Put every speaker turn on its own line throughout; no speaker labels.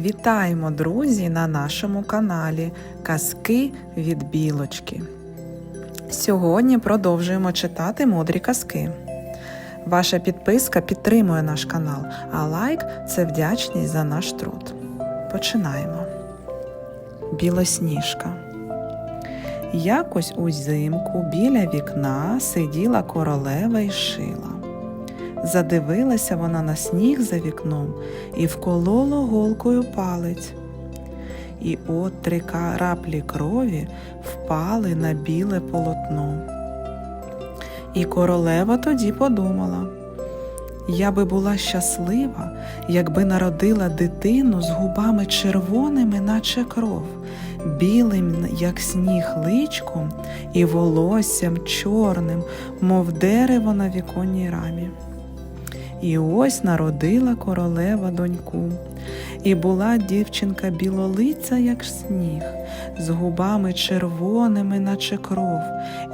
Вітаємо, друзі, на нашому каналі Казки від Білочки. Сьогодні продовжуємо читати мудрі казки. Ваша підписка підтримує наш канал, а лайк це вдячність за наш труд. Починаємо. Білосніжка. Якось узимку біля вікна сиділа королева і шила. Задивилася вона на сніг за вікном і вколола голкою палець. І от три краплі крові впали на біле полотно. І королева тоді подумала, я би була щаслива, якби народила дитину з губами червоними, наче кров, білим, як сніг личком, і волоссям чорним, мов дерево на віконній рамі. І ось народила королева доньку. І була дівчинка білолиця, як сніг, з губами червоними, наче кров,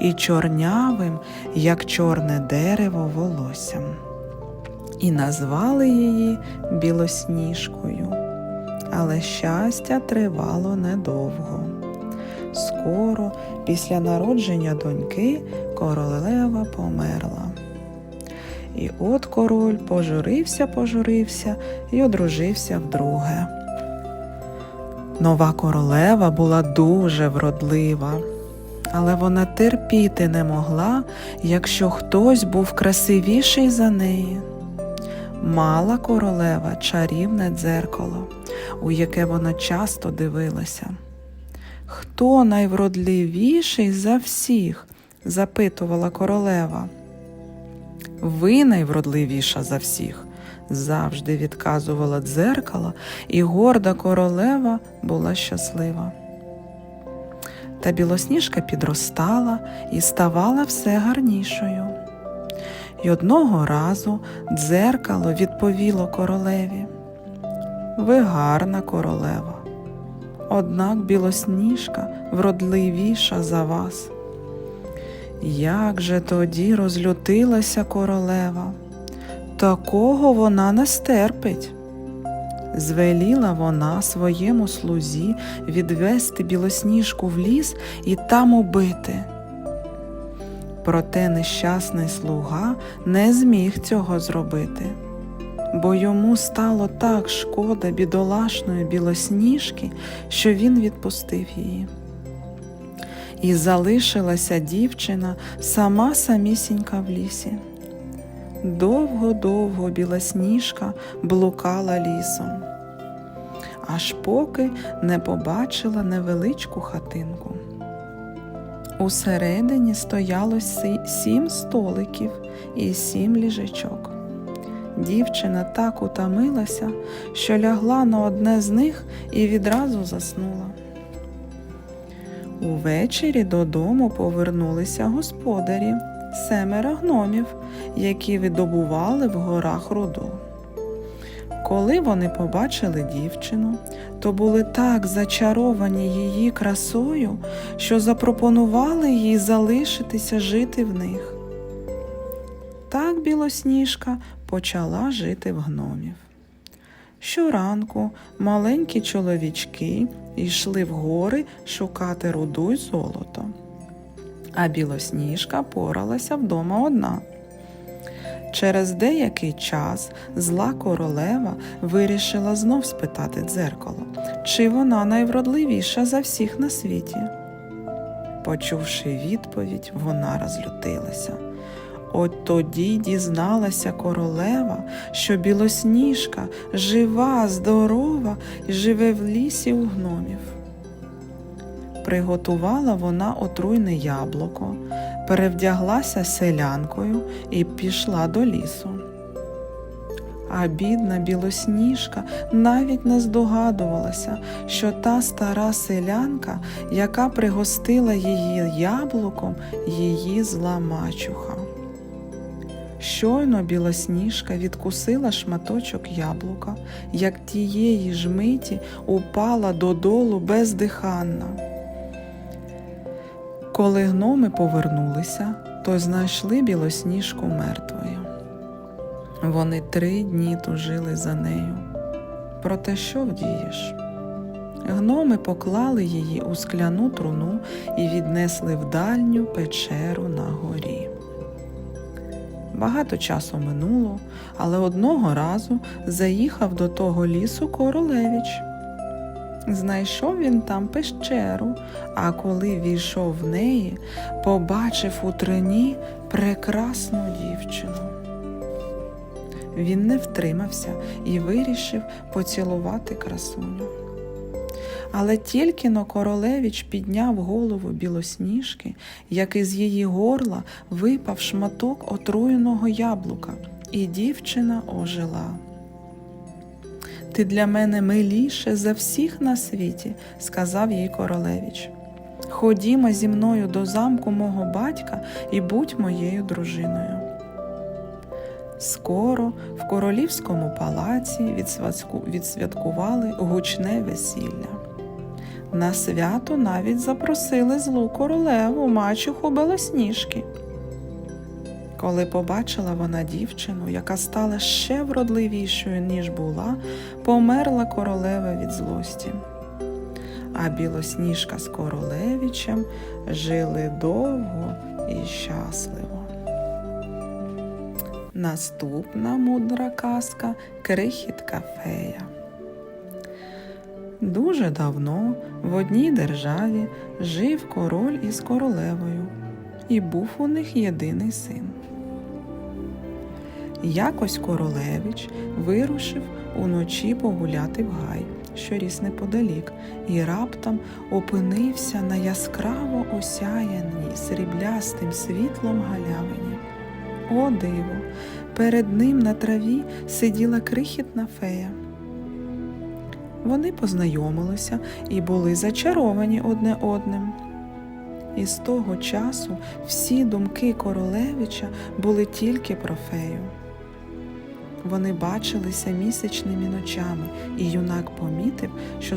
і чорнявим, як чорне дерево, волоссям. І назвали її білосніжкою. Але щастя тривало недовго. Скоро, після народження доньки, королева померла. І от король пожурився, пожурився і одружився вдруге. Нова королева була дуже вродлива, але вона терпіти не могла, якщо хтось був красивіший за неї. Мала королева чарівне дзеркало, у яке вона часто дивилася. Хто найвродливіший за всіх? запитувала королева. Ви найвродливіша за всіх, завжди відказувала дзеркало, і горда королева була щаслива. Та білосніжка підростала і ставала все гарнішою. І одного разу дзеркало відповіло королеві. Ви гарна королева, однак білосніжка вродливіша за вас. Як же тоді розлютилася королева? Такого вона не стерпить. Звеліла вона своєму слузі відвести білосніжку в ліс і там убити. Проте нещасний слуга не зміг цього зробити, бо йому стало так шкода бідолашної білосніжки, що він відпустив її. І залишилася дівчина сама самісінька в лісі. Довго-довго білосніжка блукала лісом, аж поки не побачила невеличку хатинку. Усередині стояло сім столиків і сім ліжечок. Дівчина так утомилася, що лягла на одне з них і відразу заснула. Увечері додому повернулися господарі, семеро гномів, які видобували в горах руду. Коли вони побачили дівчину, то були так зачаровані її красою, що запропонували їй залишитися жити в них. Так білосніжка почала жити в гномів. Щоранку маленькі чоловічки йшли в гори шукати руду й золото, а білосніжка поралася вдома одна. Через деякий час зла королева вирішила знов спитати дзеркало, чи вона найвродливіша за всіх на світі. Почувши відповідь, вона розлютилася. От тоді дізналася королева, що білосніжка жива, здорова і живе в лісі у гномів. Приготувала вона отруйне яблуко, перевдяглася селянкою і пішла до лісу. А бідна білосніжка навіть не здогадувалася, що та стара селянка, яка пригостила її яблуком, її зла мачуха. Щойно білосніжка відкусила шматочок яблука, як тієї ж миті упала додолу бездиханна. Коли гноми повернулися, то знайшли білосніжку мертвою. Вони три дні тужили за нею. проте що вдієш? Гноми поклали її у скляну труну і віднесли в дальню печеру на горі. Багато часу минуло, але одного разу заїхав до того лісу королевич. Знайшов він там пещеру, а коли війшов в неї, побачив у трині прекрасну дівчину. Він не втримався і вирішив поцілувати красуню. Але тільки но королевич підняв голову білосніжки, як із її горла випав шматок отруєного яблука, і дівчина ожила. Ти для мене миліше за всіх на світі, сказав їй королевич. Ходімо зі мною до замку мого батька і будь моєю дружиною. Скоро в королівському палаці відсвяткували гучне весілля. На свято навіть запросили злу королеву мачуху Белосніжки. Коли побачила вона дівчину, яка стала ще вродливішою, ніж була, померла королева від злості. А білосніжка з королевичем жили довго і щасливо. Наступна мудра казка крихітка фея. Дуже давно в одній державі жив король із королевою, і був у них єдиний син. Якось королевич вирушив уночі погуляти в гай, що ріс неподалік, і раптом опинився на яскраво осяяній сріблястим світлом галявині. О диво! Перед ним на траві сиділа крихітна фея. Вони познайомилися і були зачаровані одне одним. І з того часу всі думки королевича були тільки про фею. Вони бачилися місячними ночами, і юнак помітив, що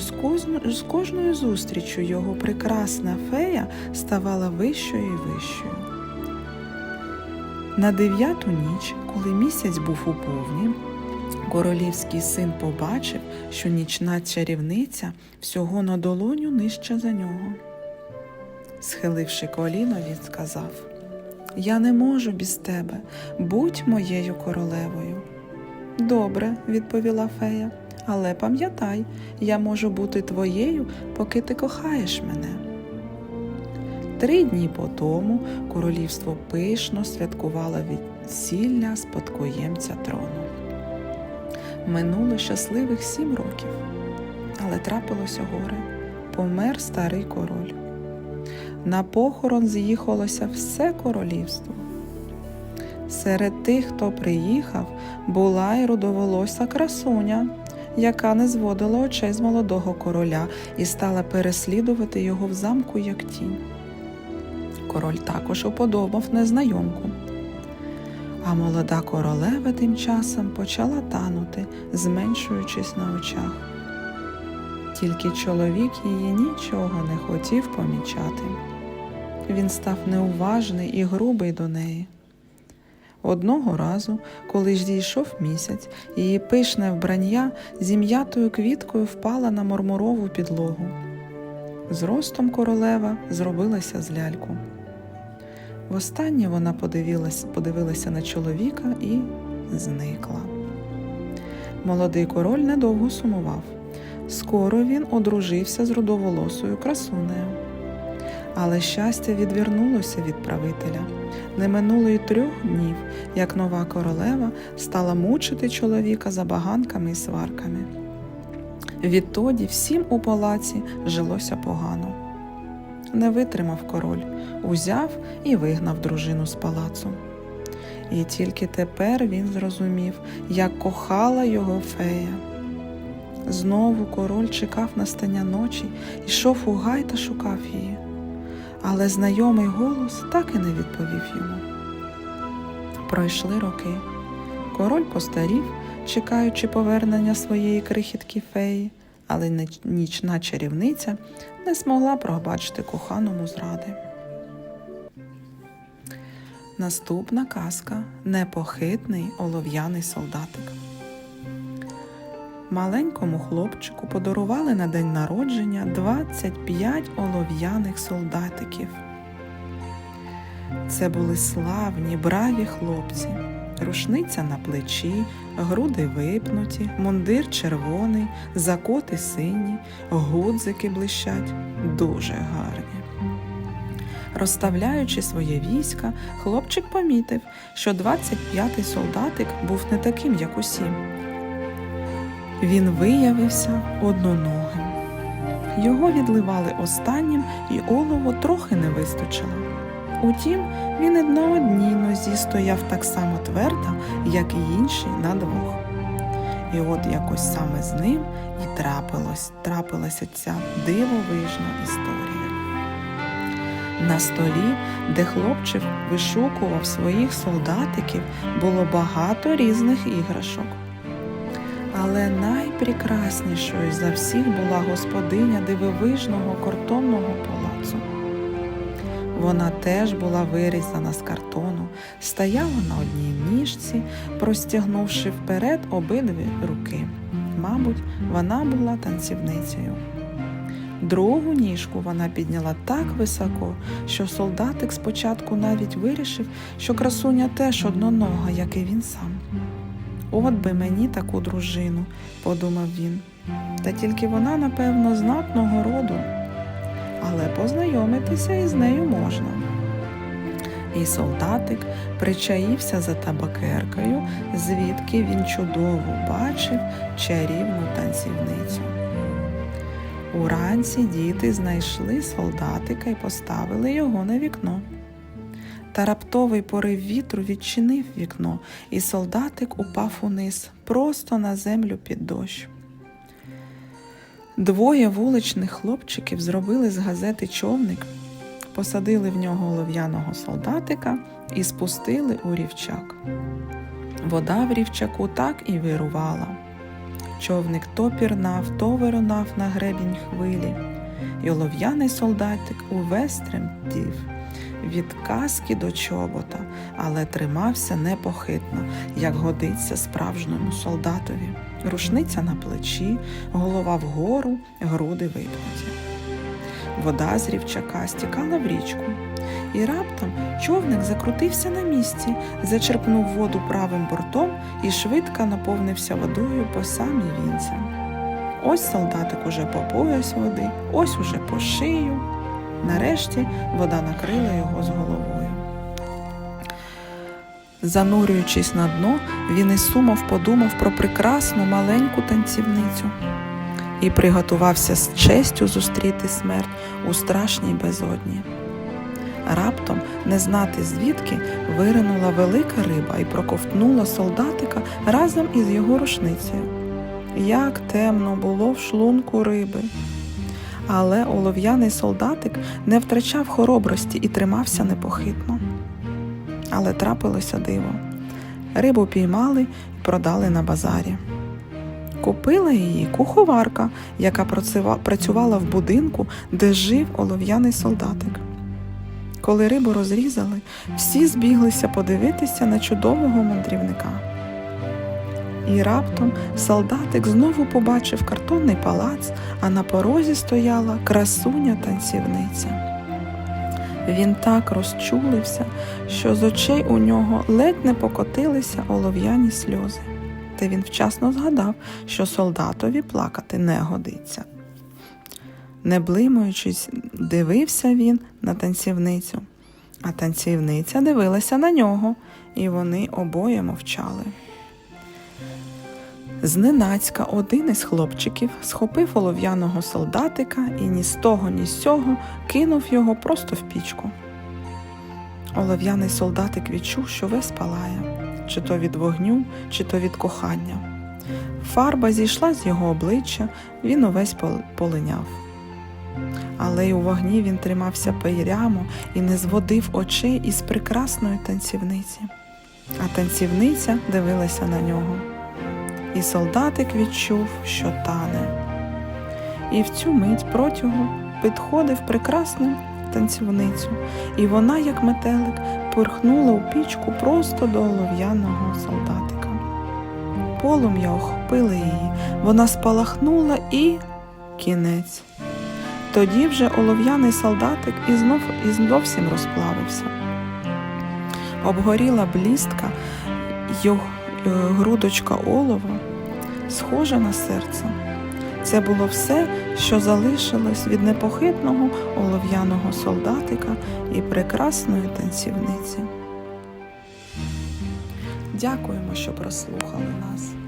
з, кожною зустрічю його прекрасна фея ставала вищою і вищою. На дев'яту ніч, коли місяць був у повні, королівський син побачив, що нічна чарівниця всього на долоню нижче за нього. Схиливши коліно, він сказав: Я не можу без тебе, будь моєю королевою. Добре, відповіла фея, але пам'ятай, я можу бути твоєю, поки ти кохаєш мене. Три дні по тому королівство пишно святкувало весілля спадкоємця трону. Минуло щасливих сім років, але трапилося горе. Помер старий король. На похорон з'їхалося все королівство. Серед тих, хто приїхав, була й рудоволоса красуня, яка не зводила очей з молодого короля і стала переслідувати його в замку як тінь. Король також уподобав незнайомку. А молода королева тим часом почала танути, зменшуючись на очах. Тільки чоловік її нічого не хотів помічати. Він став неуважний і грубий до неї. Одного разу, коли ж дійшов місяць, її пишне вбрання зім'ятою квіткою впала на мармурову підлогу. Зростом королева зробилася з ляльку. Востаннє вона подивилась, подивилася на чоловіка і зникла. Молодий король недовго сумував. Скоро він одружився з рудоволосою красунею. Але щастя відвернулося від правителя. Не минуло й трьох днів, як нова королева стала мучити чоловіка забаганками і сварками. Відтоді всім у палаці жилося погано. Не витримав король, узяв і вигнав дружину з палацу. І тільки тепер він зрозумів, як кохала його фея. Знову король чекав настання ночі, йшов у гай та шукав її. Але знайомий голос так і не відповів йому. Пройшли роки. Король постарів, чекаючи повернення своєї крихітки феї, але нічна чарівниця не змогла пробачити коханому зради. Наступна казка непохитний олов'яний солдатик. маленькому хлопчику подарували на день народження 25 олов'яних солдатиків. Це були славні, браві хлопці. Рушниця на плечі, груди випнуті, мундир червоний, закоти сині, гудзики блищать, дуже гарні. Розставляючи своє війська, хлопчик помітив, що 25-й солдатик був не таким, як усі. Він виявився одноногим. Його відливали останнім, і олово трохи не вистачило. Утім, він і на одній нозі стояв так само твердо, як і інші на двох. І от якось саме з ним і трапилось, трапилася ця дивовижна історія. На столі, де хлопчик вишукував своїх солдатиків, було багато різних іграшок. Але найпрекраснішою за всіх була господиня дивовижного картонного палацу. Вона теж була вирізана з картону, стояла на одній ніжці, простягнувши вперед обидві руки. Мабуть, вона була танцівницею. Другу ніжку вона підняла так високо, що солдатик спочатку навіть вирішив, що красуня теж однонога, як і він сам. От би мені таку дружину, подумав він. Та тільки вона, напевно, знатного роду, але познайомитися із нею можна. І солдатик причаївся за табакеркою, звідки він чудово бачив чарівну танцівницю. Уранці діти знайшли солдатика і поставили його на вікно. Та раптовий порив вітру відчинив вікно, і солдатик упав униз, просто на землю під дощ. Двоє вуличних хлопчиків зробили з газети човник, посадили в нього олов'яного солдатика і спустили у рівчак. Вода в рівчаку так і вирувала. Човник то пірнав, то вирунав на гребінь хвилі, і олов'яний солдатик увесь тремтів від каски до чобота, але тримався непохитно, як годиться справжньому солдатові. Рушниця на плечі, голова вгору, груди випнуті. Вода з рівчака стікала в річку, і раптом човник закрутився на місці, зачерпнув воду правим бортом і швидко наповнився водою по самі вінця. Ось солдатик уже по пояс води, ось уже по шию. Нарешті вода накрила його з головою. Занурюючись на дно, він із сумов подумав про прекрасну маленьку танцівницю і приготувався з честю зустріти смерть у страшній безодні. Раптом, не знати звідки, виринула велика риба і проковтнула солдатика разом із його рушницею. Як темно було в шлунку риби. Але олов'яний солдатик не втрачав хоробрості і тримався непохитно. Але трапилося диво. Рибу піймали і продали на базарі. Купила її куховарка, яка працювала в будинку, де жив олов'яний солдатик. Коли рибу розрізали, всі збіглися подивитися на чудового мандрівника. І раптом солдатик знову побачив картонний палац, а на порозі стояла красуня танцівниця. Він так розчулився, що з очей у нього ледь не покотилися олов'яні сльози. Та він вчасно згадав, що солдатові плакати не годиться. Не блимаючись, дивився він на танцівницю, а танцівниця дивилася на нього, і вони обоє мовчали. Зненацька один із хлопчиків схопив олов'яного солдатика і ні з того, ні з сього кинув його просто в пічку. Олов'яний солдатик відчув, що весь палає, чи то від вогню, чи то від кохання. Фарба зійшла з його обличчя, він увесь полиняв. Але й у вогні він тримався прямо і не зводив очей із прекрасної танцівниці. А танцівниця дивилася на нього і солдатик відчув, що тане. І в цю мить протягу підходив прекрасну танцівницю, і вона, як метелик, пирхнула у пічку просто до олов'яного солдатика. полум'я охопили її, вона спалахнула і кінець. Тоді вже олов'яний солдатик і знов і зовсім розплавився. Обгоріла блістка, його грудочка олова, схожа на серце. Це було все, що залишилось від непохитного олов'яного солдатика і прекрасної танцівниці. Дякуємо, що прослухали нас.